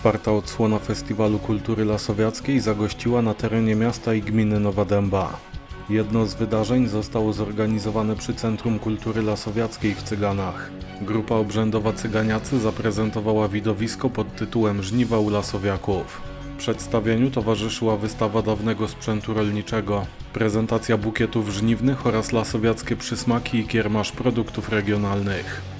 Czwarta odsłona Festiwalu Kultury Lasowiackiej zagościła na terenie miasta i gminy Nowa Dęba. Jedno z wydarzeń zostało zorganizowane przy Centrum Kultury Lasowiackiej w Cyganach. Grupa obrzędowa Cyganiacy zaprezentowała widowisko pod tytułem Żniwa u Lasowiaków. Przedstawieniu towarzyszyła wystawa dawnego sprzętu rolniczego, prezentacja bukietów żniwnych oraz lasowiackie przysmaki i kiermasz produktów regionalnych.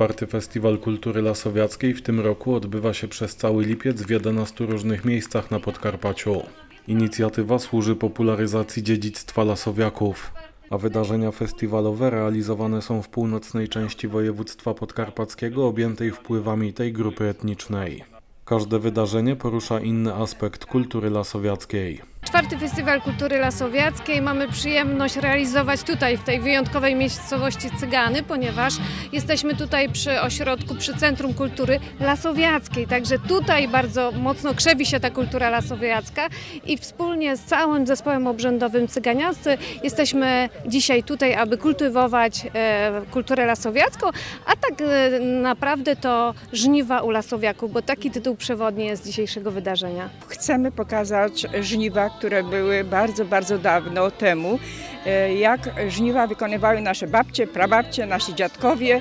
Czwarty Festiwal Kultury Lasowiackiej w tym roku odbywa się przez cały lipiec w 11 różnych miejscach na Podkarpaciu. Inicjatywa służy popularyzacji dziedzictwa lasowiaków, a wydarzenia festiwalowe realizowane są w północnej części województwa podkarpackiego objętej wpływami tej grupy etnicznej. Każde wydarzenie porusza inny aspekt kultury lasowiackiej. Czwarty Festiwal Kultury Lasowiackiej mamy przyjemność realizować tutaj, w tej wyjątkowej miejscowości Cygany, ponieważ jesteśmy tutaj przy ośrodku, przy Centrum Kultury Lasowiackiej. Także tutaj bardzo mocno krzewi się ta kultura lasowiacka i wspólnie z całym zespołem obrzędowym Cyganiascy jesteśmy dzisiaj tutaj, aby kultywować e, kulturę lasowiacką, a tak e, naprawdę to żniwa u lasowiaków, bo taki tytuł przewodni jest dzisiejszego wydarzenia. Chcemy pokazać żniwa, które były bardzo, bardzo dawno temu. E, Jak żniwa wykonywały nasze babcie, prababcie, nasi dziadkowie.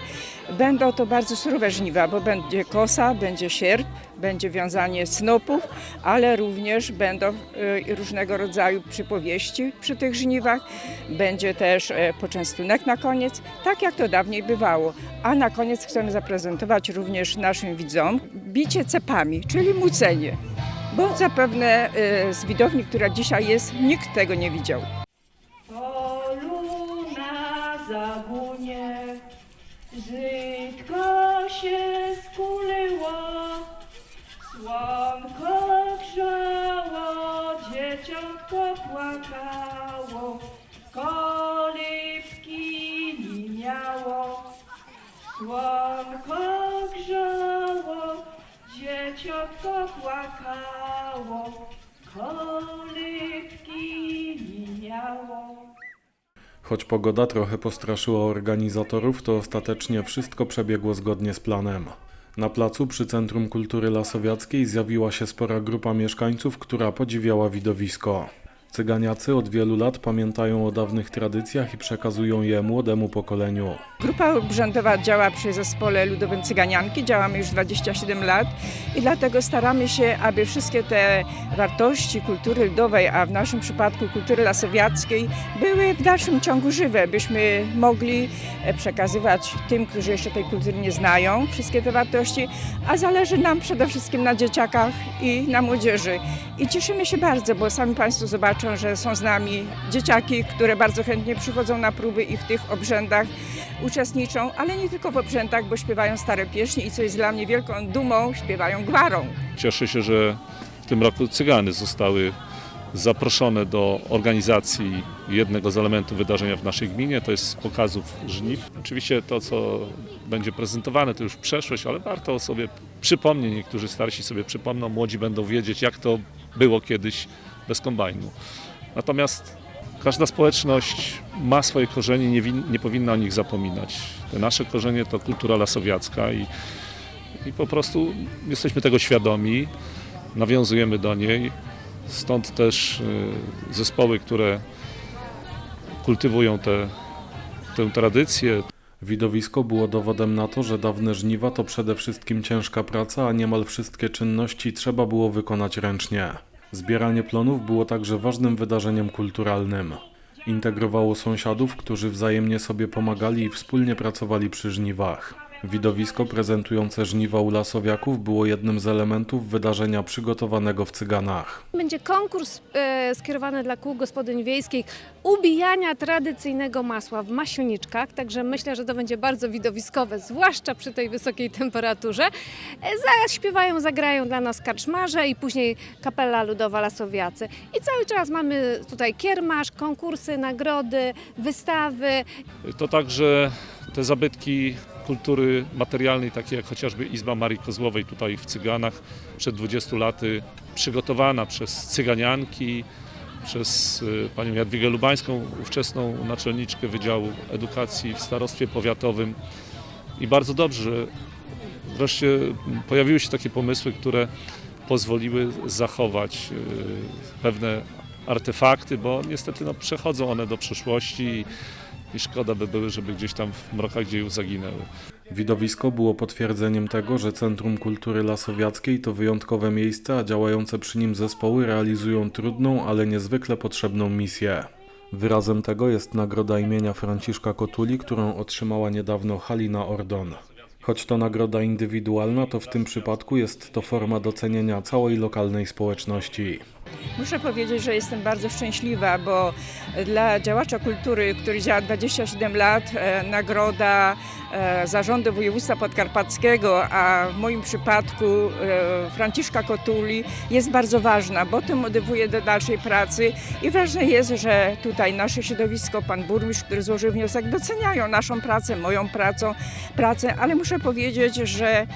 Będą to bardzo surowe żniwa, bo będzie kosa, będzie sierp, będzie wiązanie snopów, ale również będą e, różnego rodzaju przypowieści przy tych żniwach. Będzie też e, poczęstunek na koniec, tak jak to dawniej bywało. A na koniec chcemy zaprezentować również naszym widzom bicie cepami, czyli mucenie bo zapewne y, z widowni, która dzisiaj jest, nikt tego nie widział. polu na zagunie Zytko się skuliło Słonko grzało, dzieciątko płakało Kolibki nie miało Słonko grzało, dzieciątko płakało Kolibki nie miało Choć pogoda trochę postraszyła organizatorów, to ostatecznie wszystko przebiegło zgodnie z planem. Na placu przy Centrum Kultury Lasowiackiej zjawiła się spora grupa mieszkańców, która podziwiała widowisko. Cyganiacy od wielu lat pamiętają o dawnych tradycjach i przekazują je młodemu pokoleniu. Grupa obrzędowa działa przy zespole Ludowym Cyganianki, działamy już 27 lat i dlatego staramy się, aby wszystkie te wartości kultury ludowej, a w naszym przypadku kultury lasowiackiej, były w dalszym ciągu żywe, byśmy mogli e, przekazywać tym, którzy jeszcze tej kultury nie znają, wszystkie te wartości, a zależy nam przede wszystkim na dzieciakach i na młodzieży. I cieszymy się bardzo, bo sami Państwo zobaczą, że są z nami dzieciaki, które bardzo chętnie przychodzą na próby i w tych obrzędach uczestniczą, ale nie tylko w obrzędach, bo śpiewają stare pieśni i co jest dla mnie wielką dumą, śpiewają gwarą. Cieszę się, że w tym roku Cygany zostały zaproszone do organizacji jednego z elementów wydarzenia w naszej gminie, to jest pokazów żniw. Oczywiście to, co będzie prezentowane, to już przeszłość, ale warto sobie przypomnieć, niektórzy starsi sobie przypomną, młodzi będą wiedzieć, jak to było kiedyś bez kombajnu. Natomiast każda społeczność ma swoje korzenie, nie, nie powinna o nich zapominać. Te nasze korzenie to kultura lasowiacka i, i po prostu jesteśmy tego świadomi, nawiązujemy do niej. Stąd też y, zespoły, które kultywują te, tę tradycję, Widowisko było dowodem na to, że dawne żniwa to przede wszystkim ciężka praca, a niemal wszystkie czynności trzeba było wykonać ręcznie. Zbieranie plonów było także ważnym wydarzeniem kulturalnym. Integrowało sąsiadów, którzy wzajemnie sobie pomagali i wspólnie pracowali przy żniwach. Widowisko prezentujące żniwa u lasowiaków było jednym z elementów wydarzenia przygotowanego w Cyganach. Będzie konkurs e, skierowany dla kół gospodyń wiejskich ubijania tradycyjnego masła w maślniczkach, także myślę, że to będzie bardzo widowiskowe, zwłaszcza przy tej wysokiej temperaturze. E, zaśpiewają, zagrają dla nas karczmarze i później kapela ludowa Lasowiacy. I cały czas mamy tutaj kiermasz, konkursy, nagrody, wystawy. To także te zabytki kultury materialnej, takie jak chociażby Izba Marii Kozłowej tutaj w Cyganach przed 20 laty, przygotowana przez Cyganianki, przez y, panią Jadwigę Lubańską, ówczesną naczelniczkę Wydziału Edukacji w Starostwie Powiatowym. I bardzo dobrze, że wreszcie pojawiły się takie pomysły, które pozwoliły zachować y, pewne artefakty, bo niestety no, przechodzą one do przeszłości i, szkoda by były, żeby gdzieś tam w mrokach dziejów zaginęły. Widowisko było potwierdzeniem tego, że Centrum Kultury Lasowiackiej to wyjątkowe miejsce, a działające przy nim zespoły realizują trudną, ale niezwykle potrzebną misję. Wyrazem tego jest nagroda imienia Franciszka Kotuli, którą otrzymała niedawno Halina Ordon. Choć to nagroda indywidualna, to w tym przypadku jest to forma docenienia całej lokalnej społeczności. Muszę powiedzieć, że jestem bardzo szczęśliwa, bo dla działacza kultury, który działa 27 lat, e, nagroda e, Zarządu Województwa Podkarpackiego, a w moim przypadku e, Franciszka Kotuli jest bardzo ważna, bo to motywuje do dalszej pracy. I ważne jest, że tutaj nasze środowisko, pan burmistrz, który złożył wniosek, doceniają naszą pracę, moją pracę, pracę ale muszę powiedzieć, że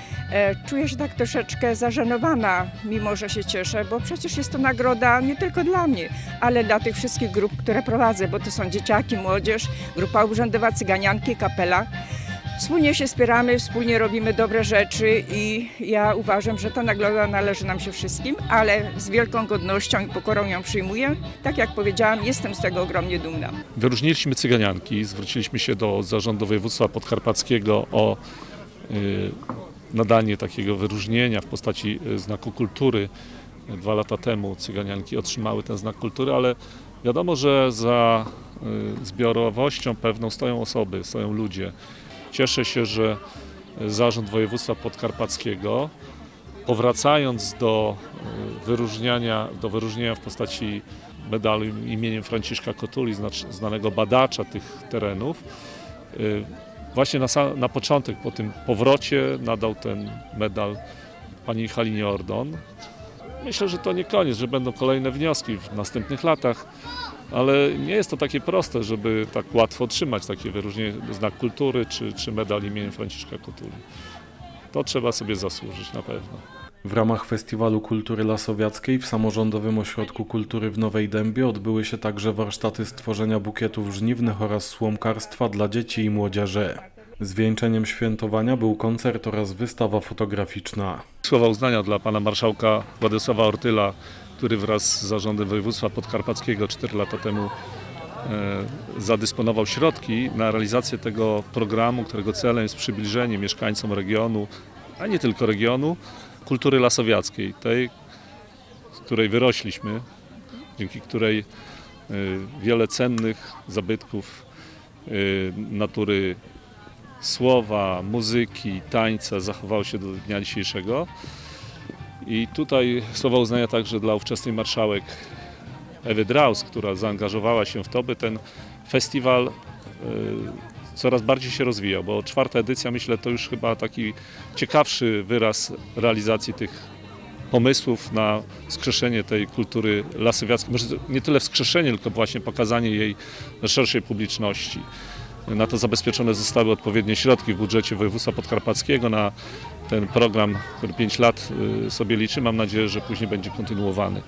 czuję się tak troszeczkę zażenowana, mimo że się cieszę, bo przecież jest to nagroda nie tylko dla mnie, ale dla tych wszystkich grup, które prowadzę, bo to są dzieciaki, młodzież, grupa urzędowa, cyganianki, kapela. Wspólnie się wspieramy, wspólnie robimy dobre rzeczy i ja uważam, że ta nagroda należy nam się wszystkim, ale z wielką godnością i pokorą ją przyjmuję. Tak jak powiedziałam, jestem z tego ogromnie dumna. Wyróżniliśmy cyganianki, zwróciliśmy się do Zarządu Województwa Podkarpackiego o y, nadanie takiego wyróżnienia w postaci y, znaku kultury. Dwa lata temu cyganianki otrzymały ten znak kultury, ale wiadomo, że za y, zbiorowością pewną stoją osoby, stoją ludzie. Cieszę się, że Zarząd Województwa Podkarpackiego powracając do y, wyróżniania, do wyróżnienia w postaci medalu imieniem Franciszka Kotuli, znanego badacza tych terenów, y, właśnie na, na początek, po tym powrocie nadał ten medal pani Halinie Ordon. Myślę, że to nie koniec, że będą kolejne wnioski w następnych latach, ale nie jest to takie proste, żeby tak łatwo otrzymać takie wyróżnienie, znak kultury czy, czy medal imieniem Franciszka Kotuli. To trzeba sobie zasłużyć na pewno. W ramach Festiwalu Kultury Lasowiackiej w Samorządowym Ośrodku Kultury w Nowej Dębie odbyły się także warsztaty stworzenia bukietów żniwnych oraz słomkarstwa dla dzieci i młodzieży. Zwieńczeniem świętowania był koncert oraz wystawa fotograficzna. Słowa uznania dla pana marszałka Władysława Ortyla, który wraz z zarządem województwa podkarpackiego 4 lata temu e, zadysponował środki na realizację tego programu, którego celem jest przybliżenie mieszkańcom regionu, a nie tylko regionu, kultury lasowiackiej, tej, z której wyrośliśmy, dzięki której e, wiele cennych zabytków e, natury słowa, muzyki, tańca zachowało się do dnia dzisiejszego. I tutaj słowa uznania także dla ówczesnej marszałek Ewy Draus, która zaangażowała się w to, by ten festiwal e, coraz bardziej się rozwijał, bo czwarta edycja myślę to już chyba taki ciekawszy wyraz realizacji tych pomysłów na wskrzeszenie tej kultury lasowiackiej. Może nie tyle wskrzeszenie, tylko właśnie pokazanie jej szerszej publiczności. Na to zabezpieczone zostały odpowiednie środki w budżecie województwa podkarpackiego na ten program, który 5 lat y, sobie liczy. Mam nadzieję, że później będzie kontynuowany.